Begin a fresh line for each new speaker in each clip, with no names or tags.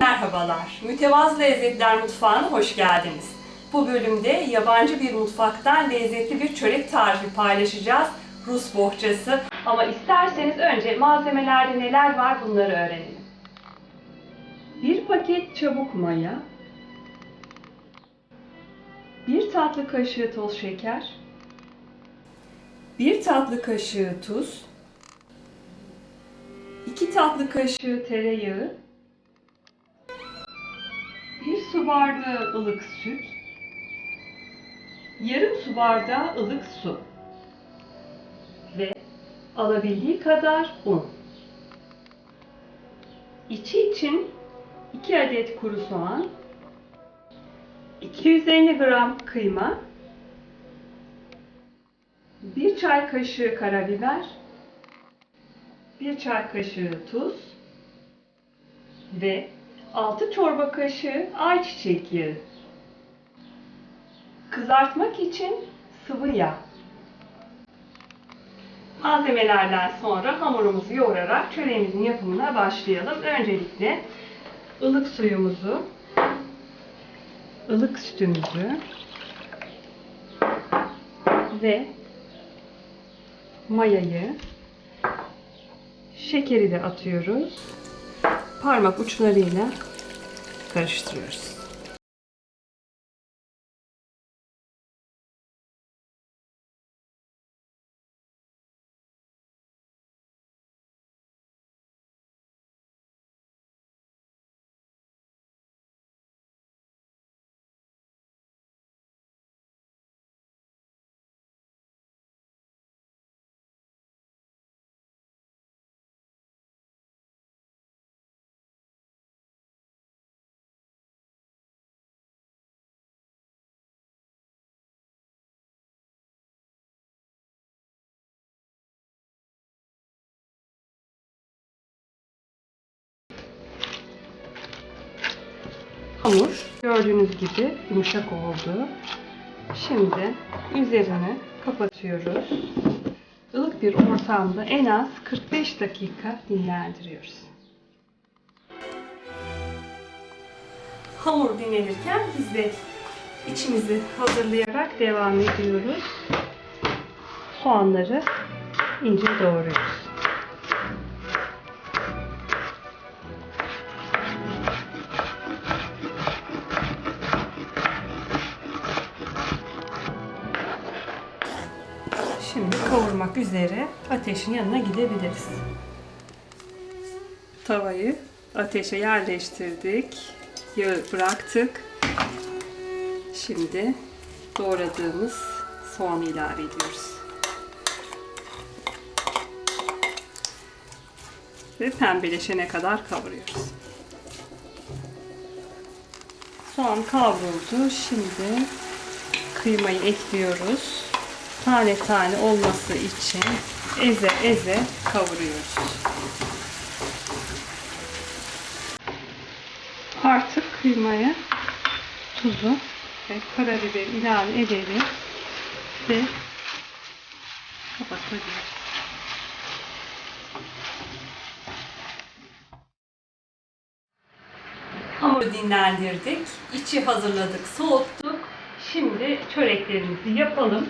Merhabalar, Mütevazı Lezzetler Mutfağı'na hoş geldiniz. Bu bölümde yabancı bir mutfaktan lezzetli bir çörek tarifi paylaşacağız. Rus bohçası. Ama isterseniz önce malzemelerde neler var bunları öğrenelim. Bir paket çabuk maya, bir tatlı kaşığı toz şeker, bir tatlı kaşığı tuz, iki tatlı kaşığı tereyağı, su bardağı ılık süt, yarım su bardağı ılık su ve alabildiği kadar un. İçi için 2 adet kuru soğan, 250 gram kıyma, 1 çay kaşığı karabiber, 1 çay kaşığı tuz ve 6 çorba kaşığı ayçiçek yağı. Kızartmak için sıvı yağ. Malzemelerden sonra hamurumuzu yoğurarak çöreğimizin yapımına başlayalım. Öncelikle ılık suyumuzu, ılık sütümüzü ve mayayı, şekeri de atıyoruz. Parmak uçlarıyla karıştırıyoruz. Hamur gördüğünüz gibi yumuşak oldu. Şimdi üzerini kapatıyoruz. Ilık bir ortamda en az 45 dakika dinlendiriyoruz. Hamur dinlenirken biz de içimizi hazırlayarak devam ediyoruz. Soğanları ince doğruyoruz. Şimdi kavurmak üzere ateşin yanına gidebiliriz. Tavayı ateşe yerleştirdik. Yağı bıraktık. Şimdi doğradığımız soğanı ilave ediyoruz. Ve pembeleşene kadar kavuruyoruz. Soğan kavruldu. Şimdi kıymayı ekliyoruz tane tane olması için eze eze kavuruyoruz. Artık kıymaya tuzu ve karabiber ilave edelim ve kapatabiliriz. Hamuru dinlendirdik, içi hazırladık, soğuttuk. Şimdi çöreklerimizi yapalım.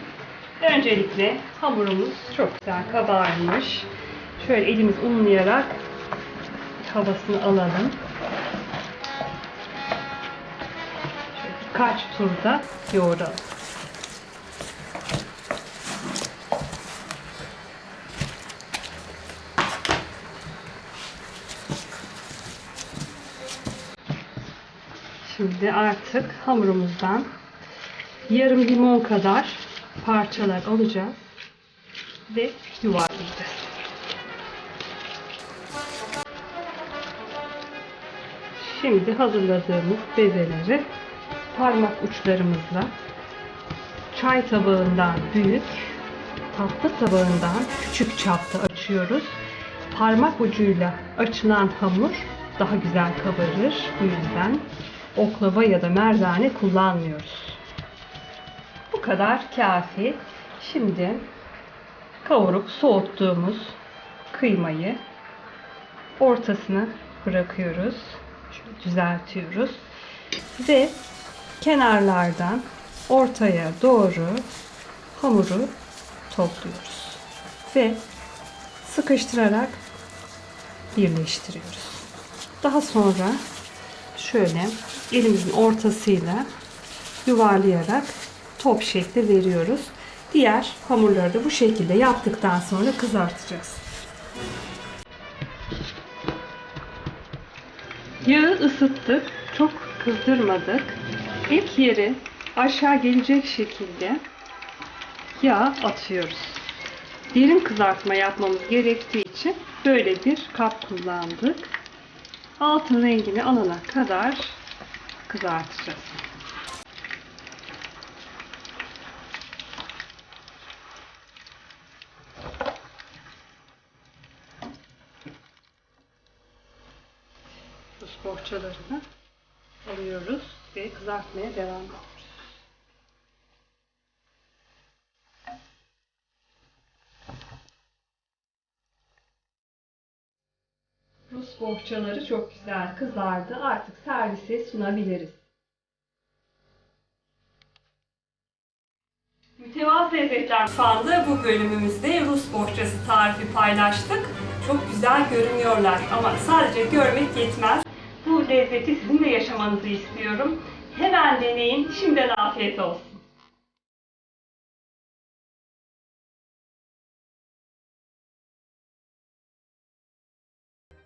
Öncelikle hamurumuz çok güzel kabarmış. Şöyle elimiz unlayarak havasını alalım. Şöyle birkaç turda yoğuralım. Şimdi artık hamurumuzdan yarım limon kadar parçalar alacağız ve yuvarlayacağız. Şimdi hazırladığımız bezeleri parmak uçlarımızla çay tabağından büyük, tatlı tabağından küçük çapta açıyoruz. Parmak ucuyla açılan hamur daha güzel kabarır. Bu yüzden oklava ya da merdane kullanmıyoruz. Bu kadar kafi. Şimdi kavurup soğuttuğumuz kıymayı ortasına bırakıyoruz. Şöyle düzeltiyoruz. Ve kenarlardan ortaya doğru hamuru topluyoruz. Ve sıkıştırarak birleştiriyoruz. Daha sonra şöyle elimizin ortasıyla yuvarlayarak top şekli veriyoruz. Diğer hamurları da bu şekilde yaptıktan sonra kızartacağız. Yağı ısıttık. Çok kızdırmadık. İlk yeri aşağı gelecek şekilde yağ atıyoruz. Derin kızartma yapmamız gerektiği için böyle bir kap kullandık. Altın rengini alana kadar kızartacağız. Rus bohçalarını alıyoruz ve kızartmaya devam ediyoruz. Rus bohçaları çok güzel kızardı. Artık servise sunabiliriz. Mütevazı Lezzetler Mutfağı'nda bu bölümümüzde Rus bohçası tarifi paylaştık. Çok güzel görünüyorlar ama sadece görmek yetmez. Lezzeti sizin de yaşamanızı istiyorum. Hemen deneyin. Şimdiden afiyet olsun.